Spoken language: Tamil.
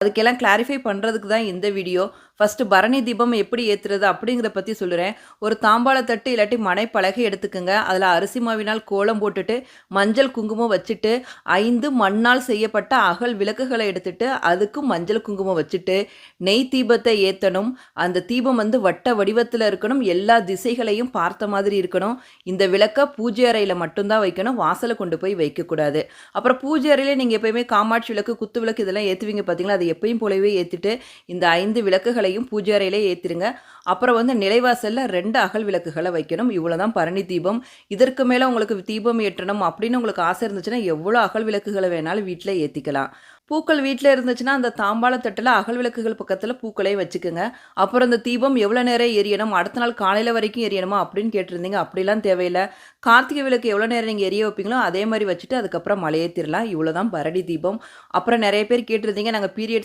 அதுக்கெல்லாம் கிளாரிஃபை பண்ணுறதுக்கு தான் இந்த வீடியோ ஃபஸ்ட்டு பரணி தீபம் எப்படி ஏற்றுறது அப்படிங்கிறத பற்றி சொல்லுறேன். ஒரு தாம்பாள தட்டு இல்லாட்டி மனைப்பலகை எடுத்துக்கோங்க. அதில் அரிசி மாவினால் கோலம் போட்டுட்டு மஞ்சள் குங்குமம் வச்சுட்டு ஐந்து மண்ணால் செய்யப்பட்ட அகல் விளக்குகளை எடுத்துட்டு அதுக்கும் மஞ்சள் குங்குமம் வச்சுட்டு நெய் தீபத்தை ஏற்றணும் அந்த தீபம் வந்து வட்ட வடிவத்தில் இருக்கணும். எல்லா திசைகளையும் பார்த்த மாதிரி இருக்கணும். இந்த விளக்கை பூஜை அறையில் மட்டும்தான் வைக்கணும். வாசலை கொண்டு போய் வைக்கக்கூடாது அப்புறம் பூஜை அறையிலே நீங்கள் எப்பயுமே காமாட்சி விளக்கு குத்து விளக்கு இதெல்லாம் ஏற்றுவீங்க பார்த்தீங்களா அது எப்பயும் போலவே ஏற்றிட்டு இந்த ஐந்து விளக்குகளை விளக்குகளையும் பூஜை அறையிலே ஏற்றிருங்க அப்புறம் வந்து நிலைவாசலில் ரெண்டு அகல் விளக்குகளை வைக்கணும். இவ்வளோ தான் பரணி தீபம். இதற்கு மேலே உங்களுக்கு தீபம் ஏற்றணும் அப்படின்னு உங்களுக்கு ஆசை இருந்துச்சுன்னா எவ்வளோ அகல் விளக்குகளை வேணாலும் வீட்டில் ஏற்றிக்கலாம் பூக்கள் வீட்டில் இருந்துச்சுன்னா அந்த தாம்பாளத்தட்டில் அகல் விளக்குகள் பக்கத்தில் பூக்களை வச்சுக்கோங்க. அப்புறம் இந்த தீபம் எவ்வளோ நேரம் எரியணும்? அடுத்த நாள் காலையில் வரைக்கும் எரியணுமா அப்படின்னு கேட்டிருந்தீங்க. அப்படிலாம் தேவையில்லை. கார்த்திகை விளக்கு எவ்வளோ நேரம் நீங்கள் எரிய வைப்பீங்களோ அதே மாதிரி வச்சுட்டு அதுக்கப்புறம் மலையேற்றிடலாம் இவ்வளோ தான் பரணி தீபம். அப்புறம் நிறைய பேர் கேட்டிருந்தீங்க. நாங்கள் பீரியட்